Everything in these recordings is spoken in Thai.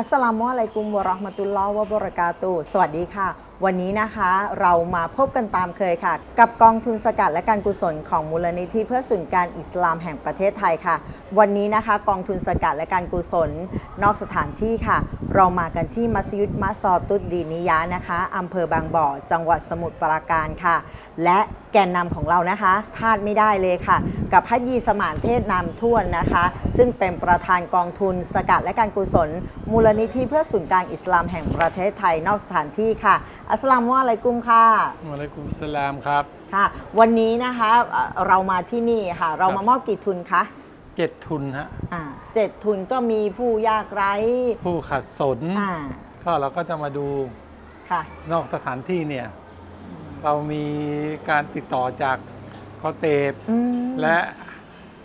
อัสสลามุอะลัยกุมวะเราะห์มะตุลลอฮ์วะบะเราะกาตุสวัสดีค่ะ วันนี้นะคะเรามาพบกันตามเคยค่ะ กับกองทุนสกัดและการกุศลของมูลนิธิเพื่อศูนย์การอิสลามแห่งประเทศไทยค่ะ วันนี้นะคะ กองทุนสกัดและการกุศล นอกสถานที่ค่ะ เรามากันที่มัสยิดมะซอตุดดีนิยะนะคะอำเภอบางบ่อ จังหวัดสมุทรปราการค่ะ และแกนนำของเรานะคะพลาดไม่ได้เลยค่ะ กับฮัจยีสมานเทศนำท่วนนะคะ ซึ่งเป็นประธานกองทุนสกัดและการกุศล มูลนิธิเพื่อศูนย์กลางอิสลามแห่งประเทศไทยนอกสถานที่ค่ะอัสสลามุอะลัยกุมค่ะวะอะลัยกุมสลามครับ ค่ะ วันนี้นะคะเอ่อเรามาที่นี่ค่ะ เราครับมามอบกี่ทุนคะเจ็ดทุนฮะ อ่าเจ็ดทุนก็มีผู้ยากไร้ผู้ขัดสน อ่าก็เราก็จะมาดูค่ะนอกสถานที่เนี่ย เรามีการติดต่อจากกอเตบอืมและ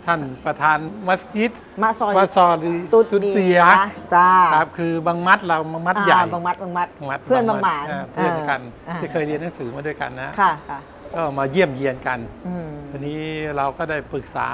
ท่านประธานมัสยิดมาซอยวัดซอรีตุดตุดดีเสียนะจ้าครับคือบางมัดเราบางมัดใหญ่อ่าบางมัดบางมัดบางมัดเพื่อนบางหมานเออเพื่อนกันอ่าที่เคยเรียนหนังสือมาด้วยกันนะค่ะค่ะก็มาเยี่ยมเยียนกันอืมทีนี้เราก็ได้ปรึกษา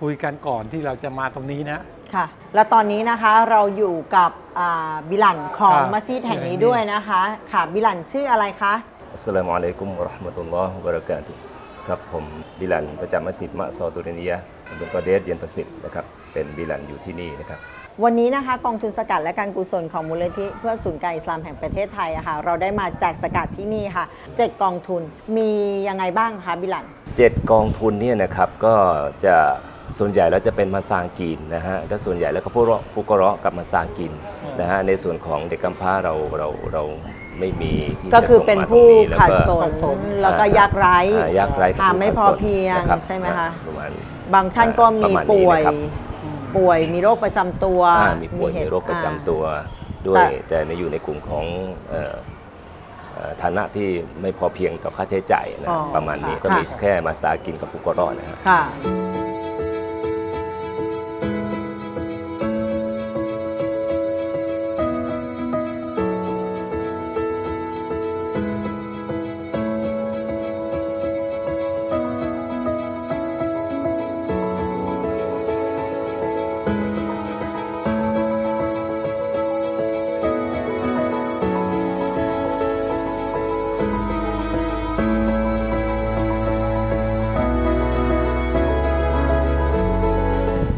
คุยกันก่อนที่เราจะมาตรงนี้นะค่ะแล้วตอนนี้นะคะเราอยู่กับอ่าบิลันของครับมัสยิดแห่งนี้แห่งนี้ด้วยนะคะ ค่ะบิลันชื่ออะไรคะอัสสลามุอะลัยกุมวะเราะห์มะตุลลอฮ์วะบะเราะกาตุฮ์ ครับผมบิลันประจำมัสยิดมะซอตุเรเนียะตำบลกอเดสเย็นประสิทธิ์นะครับเป็นบิลันอยู่ที่นี่นะครับวันนี้นะคะกองทุนสกัดและการกุศลของมูลนิธิเพื่อศูนย์การอิสลามแห่งประเทศไทยอะค่ะเราได้มาแจกสกัดที่นี่ค่ะเจ็ดกองทุนมียังไงบ้างคะบิลันเจ็ดกองทุนเนี่ยนะครับก็จะส่วนใหญ่แล้วจะเป็นมาซางกีนนะฮะก็ส่วนใหญ่แล้วก็ผู้เราะผู้กเราะห์กับมาซางกินนะฮะในส่วนของเด็กกำพร้าเราเราเรา ไม่มีที่ก็จะคือส่งเป็นมาตรงผู้นี้แล้วขาดก็สขัดสนนแล้วก็ยากไร้อ่ายากไร้กับหาผู้ไม่ขัดพอสนเพียงนะครับใช่ไหมคะ ประมาณ บางท่านก็มีประมาณนี้ป่วย นะครับป่วยมีโรคประจำตัวอ่ามีป่วยเหมีตุ โรคประจำอ่าตัวด้วย แต่ แต่ในอยู่ในกลุ่มของเอ่อเอ่อฐานะที่ไม่พอเพียงต่อค่าใช้จ่ายนะอ๋อประมาณนี้ค่ะ ก็มีค่ะ แค่มาสากินกับฟุกรอดนะครับค่ะ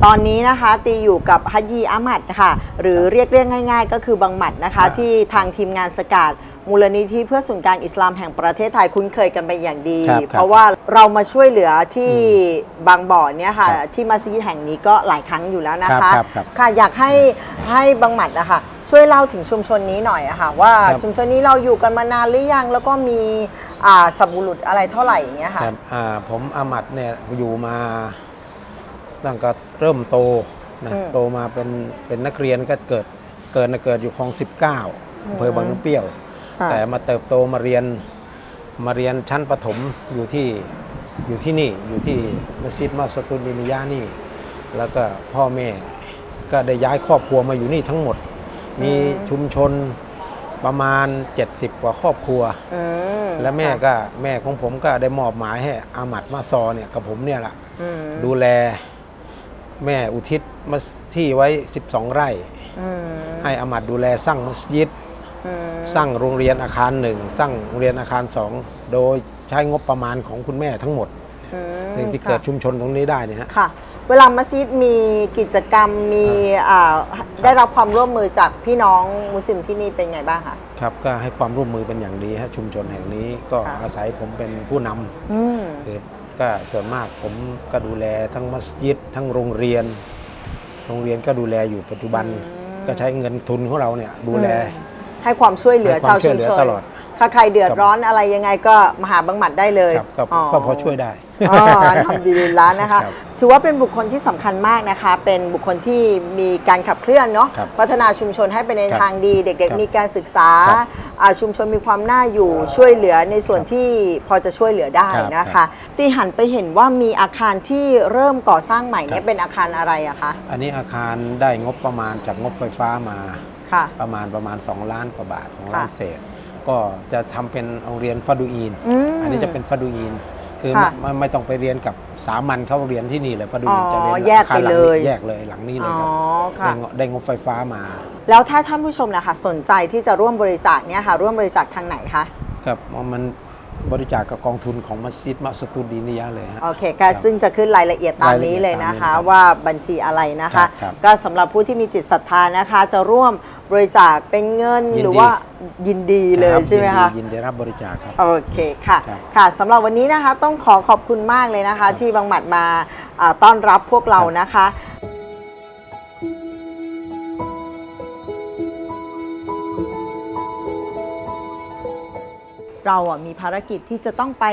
ตอนนี้นะคะตีอยู่กับฮัจยีอามัดค่ะ หรือเรียกเรียกง่าย ๆ ก็คือบังหมัดนะคะครับที่ทางทีมงานสกัดมูลนิธิเพื่อศูนย์กลางอิสลามแห่งประเทศไทยคุ้นเคยกันเป็นอย่างดี ครับครับเพราะว่าเรามาช่วยเหลือที่บางบ่อเนี่ยค่ะ ครับที่มัสยิดแห่งนี้ก็หลายครั้งอยู่แล้วนะครัคะบครับครับค่ะอยากให้ให้บังหมัดนะคะช่วยเล่าถึงชุมชนนี้หน่อยอะค่ะว่าครับ ชุมชนนี้เราอยู่กันมานานหรือยัง แล้วก็มีอ่าสับบุรุษอะไรเท่าไหร่อย่างเงี้ยค่ะ ครับอ่าผมอามัดเนี่ยอยู่มา ตั้งก็เริ่มโตนะอืมโตมาเป็นเป็นนักเรียนก็เกิดเกิดนะเกิดอยู่คลอง 19อำเภอบางน้ำเปรี้ยว ค่ะแต่มาเติบโตมาเรียนมาเรียนชั้นประถมอยู่ที่อยู่ที่นี่อยู่ที่มัสยิดมัสตุลดินิยานี่ แล้วก็พ่อแม่ก็ได้ย้ายครอบครัวมาอยู่นี่ทั้งหมด มีชุมชนประมาณ 70 กว่าครอบครัว อืมและแม่ค่ะก็แม่ของผมก็ได้มอบหมายให้อามัดมาซอเนี่ยกับผมเนี่ยแหละอืมดูแล แม่อุทิศมาที่ไว้ 12 ไร่อืมให้อามัดดูแลสร้างมัสยิดอืมสร้างโรงเรียนอาคารหนึ่งสร้างโรงเรียนอาคารสองโดยใช้งบประมาณของคุณแม่ทั้งหมดอืมถึงที่เกิดค่ะชุมชนตรงนี้ได้เนี่ยฮะ ค่ะ เวลามัสยิดมีกิจกรรมมีอ่าได้รับความร่วมมือจากพี่น้องมุสลิมที่นี่เป็นไงบ้างคะครับก็ให้ความร่วมมือเป็นอย่างดีฮะชุมชนแห่งนี้ก็ค่ะอาศัยผมเป็นผู้นำอืมคือ ก็ส่วนมากผมก็ดูแลทั้งมัสยิดทั้งโรงเรียน โรงเรียนก็ดูแลอยู่ปัจจุบันอืมก็ใช้เงินทุนของเราเนี่ยดูแล ให้ความช่วยเหลือให้คชาววามช่ชุวยมเหลือชนตลอด ถ้าใครเดือดร้อนอะไรยังไงก็มาหาบังหมัดได้เลยครับก็ก็พอช่วยได้ อ๋อทำดีลิลละนะคะ ครับถือว่าเป็นบุคคลที่สำคัญมากนะคะ เป็นบุคคลที่มีการขับเคลื่อนเนาะครับพัฒนาชุมชนให้ไปในครับทางดี เด็ก ครับๆ มีการศึกษาครับอ่าชุมชนมีความน่าอยู่ช่วยเหลือในส่วนที่พอจะช่วยเหลือได้ครับนะครัคะ บตีหันไปเห็นว่ามีอาคารที่เริ่มก่อสร้างใหม่เนี่ครัยบเป็นอาคารอะไรอะคะอันนี้อาคารได้งบประมาณจากงบไฟฟ้ามาค่ะ ประมาณประมาณ 2 ล้านกว่าบาท2ล้านค่ะ เศษ ก็จะทำเป็นโรงเรียนฟาดูอีนอืมอันนี้จะเป็นฟาดูอีน คือค่ะไม่ไม่ต้องไปเรียนกับสามัญเขาเรียนที่นี่เลยฟาดูอ๋อีอนจะเรียนแยกไปอาคารหงเลยนี้แยกเลยหลังนี้เลยครับอ๋อค่ะได้งบได้งบไฟฟ้ามาแล้วถ้าท่านผู้ชมนะคะสนใจที่จะร่วมบริจาคเนี่ยค่ะ ร่วมบริจาคทางไหนคะ ครับมันบริจาคกับกองทุนของมัสยิดมัสตูดีนียะเลยฮะ โอเคก็ซึ่งจะขึ้นรายละเอียดตามนี้รายละเอียดเลยนะคะตามนี้ครับว่าบัญชีอะไรนะคะครับครับก็สำหรับผู้ที่มีจิตศรัทธานะคะ จะร่วม บริจาคเป็นเงินยินดี หรือว่ายินดีเลยรับใช่ไหมคะ ยินดียินดีรับบริจาคครับ โอเคค่ะครับค่ะสำหรับวันนี้นะคะต้องขอขอบคุณมากเลยนะคะ ที่บางหมัดมาอ่าต้อนรับพวกเรานะคะ เราอะมีภารกิจที่จะต้องไป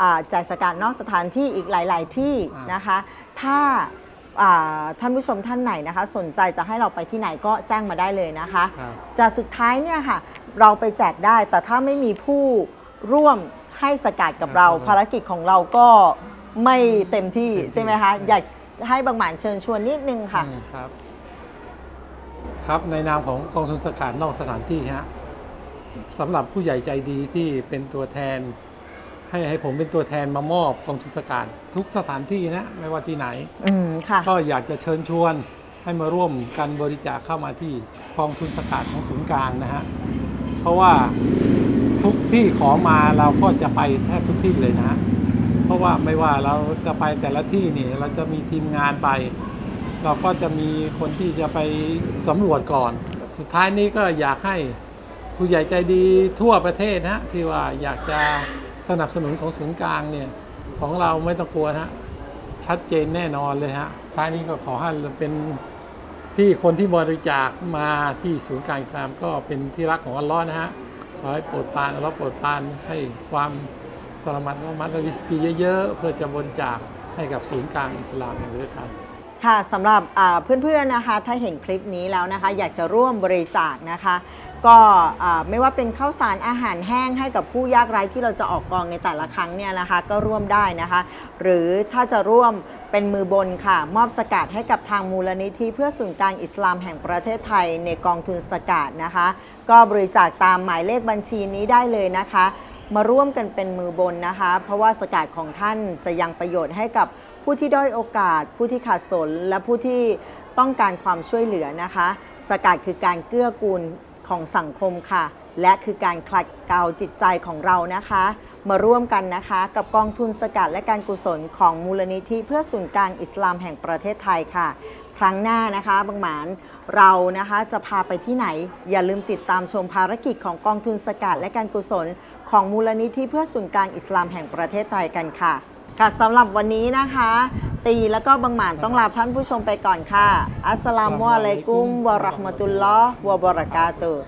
อ่าจ่ายสการนอกสถานที่อีกหลาย ๆ ที่อ่านนะคะ ถ้าอ่า ท่านผู้ชมท่านไหนนะคะ สนใจจะให้เราไปที่ไหนก็แจ้งมาได้เลยนะคะครับแต่สุดท้ายเนี่ยค่ะ เราไปแจกได้แต่ถ้าไม่มีผู้ร่วมให้สกัดกับเรา ครับภารกิจของเราก็ไม่เต็มที่เต็มที่ใช่ไหมคะอยากให้บางหมานเชิญชวนนิดนึงค่ะ อืมครับ ครับในนามของกองทุนสกัดนอกสถานที่ฮะสำหรับผู้ใหญ่ใจดีที่เป็นตัวแทน ให้ให้ผมเป็นตัวแทนมามอบกองทุนสกัดทุกสถานที่นะไม่ว่าที่ไหน อืมค่ะ ก็อยากจะเชิญชวนให้มาร่วมกันบริจาคเข้ามาที่กองทุนสกัดของศูนย์กลางนะฮะ เพราะว่าทุกที่ขอมาเราก็จะไปแทบทุกที่เลยนะฮะเพราะว่าไม่ว่าเราจะไปแต่ละที่นี่เราจะมีทีมงานไป เราก็จะมีคนที่จะไปสำรวจก่อน สุดท้ายนี้ก็อยากให้ผู้ใหญ่ใจดีทั่วประเทศนะที่ว่าอยากจะ สนับสนุนของศูนย์กลางเนี่ยของเราไม่ต้องกลัวฮะชัดเจนแน่นอนเลยฮะท้ายนี้ก็ขอให้เป็นที่คนที่บริจาคมาที่ศูนย์กลางอิสลามก็เป็นที่รักของอัลลอฮ์นะฮะขอให้โปรดปรานอัลลอฮ์โปรดปรานให้ความสลามัดละมัดและริสกีเยอะๆ เพื่อจะบริจาคให้กับศูนย์กลางอิสลามแห่งประเทศไทยค่ะสำหรับเพื่อนๆนะคะ ถ้าเห็นคลิปนี้แล้วนะคะ อยากจะร่วมบริจาคนะคะ ก็ไม่ว่าเป็นข้าวสารอาหารแห้งให้กับผู้ยากไร้ที่เราจะออกกองในแต่ละครั้งเนี่ยนะคะก็ร่วมได้นะคะ หรือถ้าจะร่วมเป็นมือบนค่ะ มอบสกัดให้กับทางมูลนิธิเพื่อศูนย์กลางอิสลามแห่งประเทศไทยในกองทุนสกัดนะคะ ก็บริจาคตามหมายเลขบัญชีนี้ได้เลยนะคะ มาร่วมกันเป็นมือบนนะคะ เพราะว่าสกัดของท่านจะยังประโยชน์ให้กับผู้ที่ด้อยโอกาส ผู้ที่ขาดสนและผู้ที่ต้องการความช่วยเหลือนะคะ สกัดคือการเกื้อกูล ของสังคมค่ะ และคือการคลัดเกลาจิตใจของเรานะคะ มาร่วมกันนะคะ กับกองทุนสกัดและการกุศลของมูลนิธิเพื่อศูนย์กลางอิสลามแห่งประเทศไทยค่ะ ครั้งหน้านะคะบางหมานเรานะคะจะพาไปที่ไหน อย่าลืมติดตามชมภารกิจของกองทุนสกัดและการกุศล ของมูลนิธิเพื่อศูนย์กลางอิสลามแห่งประเทศไทยกันค่ะ ค่ะสำหรับวันนี้นะคะ ตีแล้วก็บางหมานต้องลาท่านผู้ชมไปก่อนค่ะ อัสสลามุอะลัยกุมวะเราะห์มะตุลลอฮ์วะบะเราะกาตุฮ์